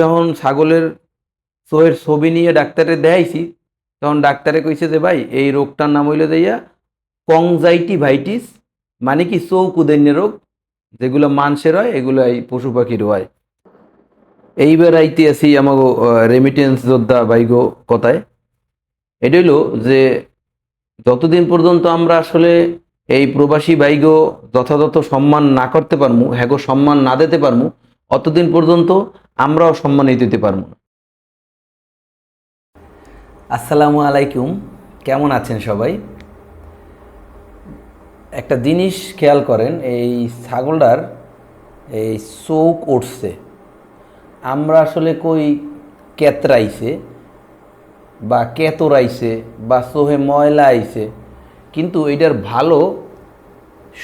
যখন ছাগলের চোহের ছবি নিয়ে ডাক্তারে দেখাইছি, তখন ডাক্তারে কইছে যে, ভাই, এই রোগটার নাম হইল যাইয়া কংজাইটি ভাইটিস মানে কি চৌকুদন্য রোগ, যেগুলো মানুষের হয় এগুলো এই পশু পাখির হয়। এইবার আইতে আছি আমাগো রেমিটেন্স যোদ্ধা বাইগো কথায়। এটা হইল যে, যতদিন পর্যন্ত আমরা আসলে এই প্রবাসী বাইগো যথাযথ সম্মান না করতে পারমু, হ্যাগো সম্মান না দিতে পারমু, অতদিন পর্যন্ত আমরাও সম্মানিত দিতে পারব না। আসসালামু আলাইকুম। কেমন আছেন সবাই? একটা জিনিস খেয়াল করেন, এই ছাগলটার এই চৌক উঠছে। আমরা আসলে কই কেতরাইছে বা কেতরাইছে বা সোহে ময়লা আইছে, কিন্তু এটার ভালো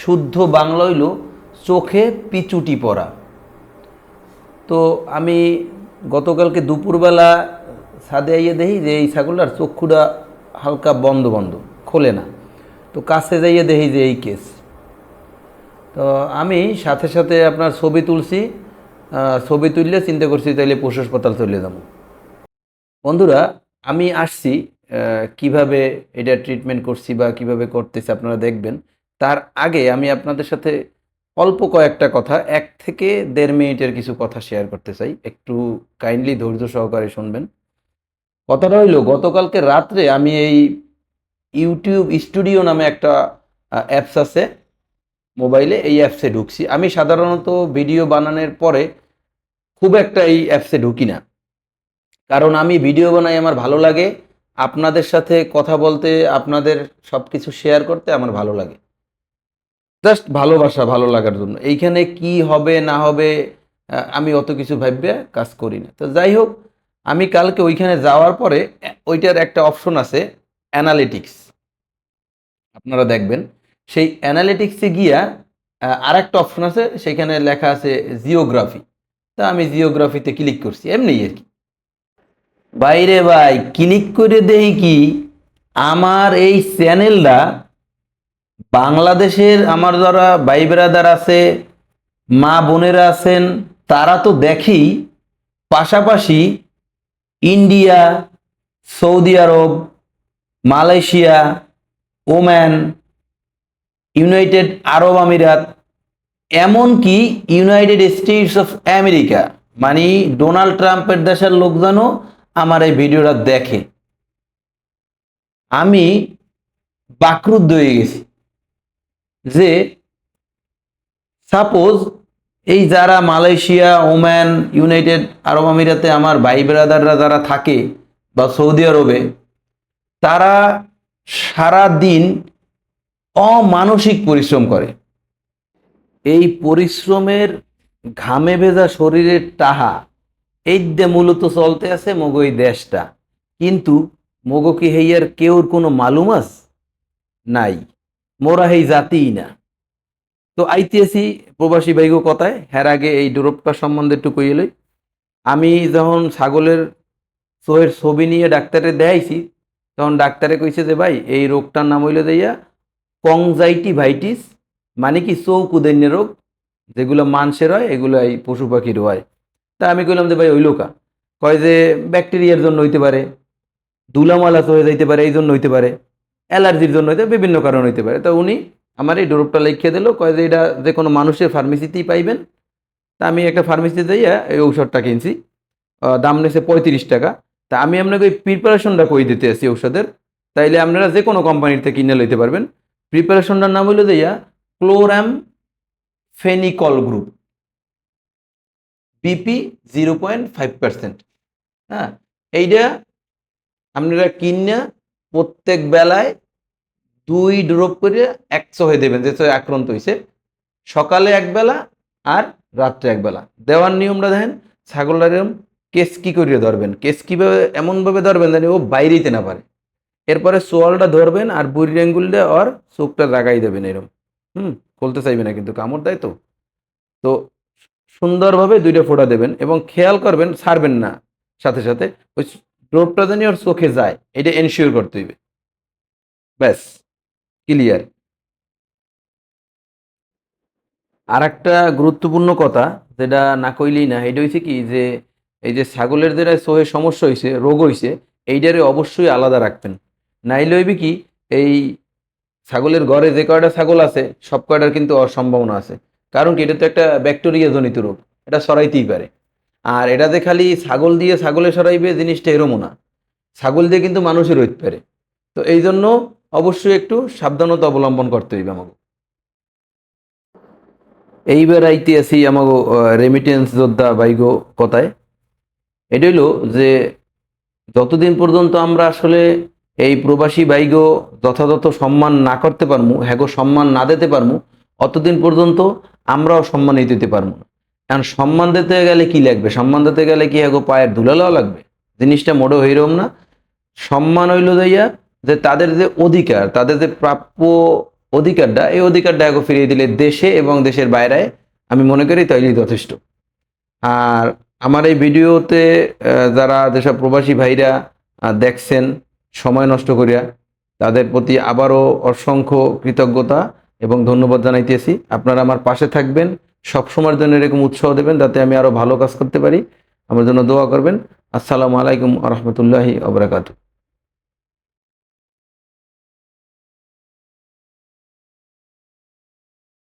শুদ্ধ বাংলা হইল চোখে পিচুটি পড়া তো আমি গতকালকে দুপুরবেলা ছাদে আইয়ে দেখি যে এই ছাগলটার চক্ষুটা হালকা বন্ধ বন্ধ, খোলে না। তো কাছে যাইয়ে দেখি যে এই কেস। তো আমি সাথে সাথে আপনার ছবি তুলছি ছবি তুললে চিন্তা করছি তাইলে পশু হাসপাতাল চলে যাব। বন্ধুরা, আমি আসছি কীভাবে এটা ট্রিটমেন্ট করছি বা কীভাবে করতেছি আপনারা দেখবেন। তার আগে আমি আপনাদের সাথে অল্প কয়েকটা কথা, এক থেকে দেড় মিনিটের কিছু কথা শেয়ার করতে চাই। একটু কাইন্ডলি ধৈর্য সহকারে শুনবেন। কথাটা হইল গতকালকে রাত্রে আমি এই ইউটিউব স্টুডিও নামে একটা অ্যাপস আছে। মোবাইলে এই অ্যাপসে ঢুকছি। আমি সাধারণত ভিডিও বানানোর পরে খুব একটা এই অ্যাপসে ঢুকি না। কারণ আমি ভিডিও বানাই আমার ভালো লাগে। আপনাদের সাথে কথা বলতে, আপনাদের সব কিছু শেয়ার করতে আমার ভালো লাগে। জাস্ট ভালোবাসা, ভালো লাগার জন্য। এইখানে কি হবে, না হবে আমি অত কিছু ভাববে কাজ করি না। তো যাই হোক, আমি কালকে ওইখানে যাওয়ার পরে ওইটার একটা অপশন আছে অ্যানালিটিক্স আপনারা দেখবেন, সেই অ্যানালিটিক্সে গিয়া আর একটা অপশন আছে, সেখানে লেখা আছে জিওগ্রাফি তা আমি জিওগ্রাফিতে ক্লিক করছি, এমনি আর কি। বাইরে ভাই ক্লিক করে দেখি কি, আমার এই চ্যানেলটা বাংলাদেশের আমার যারা ভাই ব্রাদার আছে, মা বোনেরা আছেন, তারা তো দেখি পাশাপাশি India, Saudi Arab, Malaysia Oman United Arab Emirates, এমনকি ইউনাইটেড স্টেটস অফ আমেরিকা মানে ডোনাল্ড ট্রাম্পের দেশের লোকজনও আমার এই ভিডিওটা দেখে। আমি বাকরুদ্ধ হয়ে গেছি। যে সাপোজ এই যারা মালয়েশিয়া ওম্যান ইউনাইটেড আরব আমিরাতে আমার ভাই ব্রাদাররা যারা থাকে বা সৌদি আরবে, তারা সারা দিন অমানসিক পরিশ্রম করে। এই পরিশ্রমের ঘামে ভেজা শরীরের টাহা এই যে মূলত চলতে আছে মগো এই দেশটা। কিন্তু মগো কি হেইয়ার কেউর কোনো মালুম আস নাই। মোরা হেই জাতিই না তো আইতেছি প্রবাসী ভাইগো কথায়, হের আগে এই ডোরপটা সম্বন্ধে একটু কইলই আমি যখন ছাগলের চোহের ছবি নিয়ে ডাক্তারে দেয়াইছি, তখন ডাক্তারে কইছে যে, ভাই, এই রোগটার নাম হইল যাইয়া কংজাইটি ভাইটিস মানে কি চৌকুদন্য রোগ, যেগুলো মানুষের হয় এগুলো এই পশু পাখির হয়। তা আমি কইলাম যে, ভাই, ওই লোকা। কয় যে, ব্যাকটেরিয়ার জন্য হইতে পারে ধুলামালা হয়ে যাইতে পারে এই জন্য হইতে পারে। অ্যালার্জির জন্য হইতে বিভিন্ন কারণ হইতে পারে। তা উনি আমার এই ডোরপটা লিখিয়ে দিল, কয় যে এটা যে কোনো মানুষের ফার্মেসিতেই পাইবেন। তা আমি একটা ফার্মেসিতে যাইয়া এই ঔষধটা কিনছি। দাম নিয়েছে পঁয়ত্রিশ টাকা। তা আমি আপনাকে ওই প্রিপারেশনটা কই দিতে আসি ঔষধের? তাইলে আপনারা যে কোনো কোম্পানির থেকে কিনে লইতে পারবেন। প্রিপারেশনটার নাম হইল যাইয়া chloramphenicol group. BP zero point five percent. হ্যাঁ এইটা আপনারা কিনা প্রত্যেক বেলায় দুই ড্রপ করে একশো হয়ে দেবেন যে আক্রান্ত হয়েছে সকালে এক বেলা আর রাত্রে এক বেলা। দেওয়ার নিয়মটা দেখেন ছাগলটার এরম কেস কি করিয়ে ধরবেন। কেস কীভাবে এমনভাবে ধরবেন জানি ও বাইরেতে না পারে। এরপরে সোয়ালটা ধরবেন আর বুড়ি আঙ্গুলটা আর চোখটা লাগাই দেবেন এরম। হুম, খুলতে চাইবে না কিন্তু, কামড় দেয় তো। তো সুন্দরভাবে দুইটা ফোঁটা দেবেন এবং খেয়াল করবেন, ছাড়বেন না। সাথে সাথে ওই ড্রপটা জানি ওর চোখে যায়, এটা এনশিওর করতে হইবে। ব্যাস ক্লিয়ার আর একটা গুরুত্বপূর্ণ কথা যেটা না কইলেই না, এটা হয়েছে কি যে, এই যে ছাগলের দ্বারা সোহে সমস্যা হয়েছে রোগ হয়েছে এইটারে অবশ্যই আলাদা রাখবেন। নাইলে হইবে কি, এই ছাগলের ঘরে যে কয়টা ছাগল আছে, সব কয়টার কিন্তু অসম্ভাবনা আছে। কারণ কি, এটা তো একটা ব্যাকটেরিয়া জনিত রোগ, এটা সরাইতেই পারে। আর এটাতে খালি ছাগল দিয়ে ছাগলে সরাইবে, জিনিসটা এরমও না। ছাগল দিয়ে কিন্তু মানুষের হইতে পারে। তো এই জন্য অবশ্যই একটু সাবধানতা অবলম্বন করতে হইবে আমাকে এইবার আইতে আসি আমাকে রেমিটেন্স যোদ্ধা বাইগো কথায়। এটা হইল যে, যতদিন পর্যন্ত আমরা আসলে এই প্রবাসী বাইগো যথাযথ সম্মান না করতে পারমু, হ্যাগো সম্মান না দিতে পারমু, অতদিন পর্যন্ত আমরাও সম্মানিত দিতে পারব না। কারণ সম্মান দিতে গেলে কি লাগবে? সম্মান দিতে গেলে কি হ্যাগো পায়ের ধুলালাও লাগবে? জিনিসটা মোটেও হইরম না। সম্মান হইল যাইয়া যে তাদের যে অধিকার, তাদের যে প্রাপ্য অধিকারটা, এই অধিকারটা এগো ফিরিয়ে দিলে দেশে এবং দেশের বাইরে আমি মনে করি তাইলেই যথেষ্ট। আর আমার এই ভিডিওতে যারা যেসব প্রবাসী ভাইরা দেখছেন, সময় নষ্ট করিয়া, তাদের প্রতি আবারও অসংখ্য কৃতজ্ঞতা। এবং ধন্যবাদ জানাইতেছি। আপনারা আমার পাশে থাকবেন, সবসময়ের জন্য এরকম উৎসাহ দেবেন যাতে আমি আরও ভালো কাজ করতে পারি। আমার জন্য দোয়া করবেন। আসসালামু আলাইকুম রহমতুল্লাহি আবরাকাতু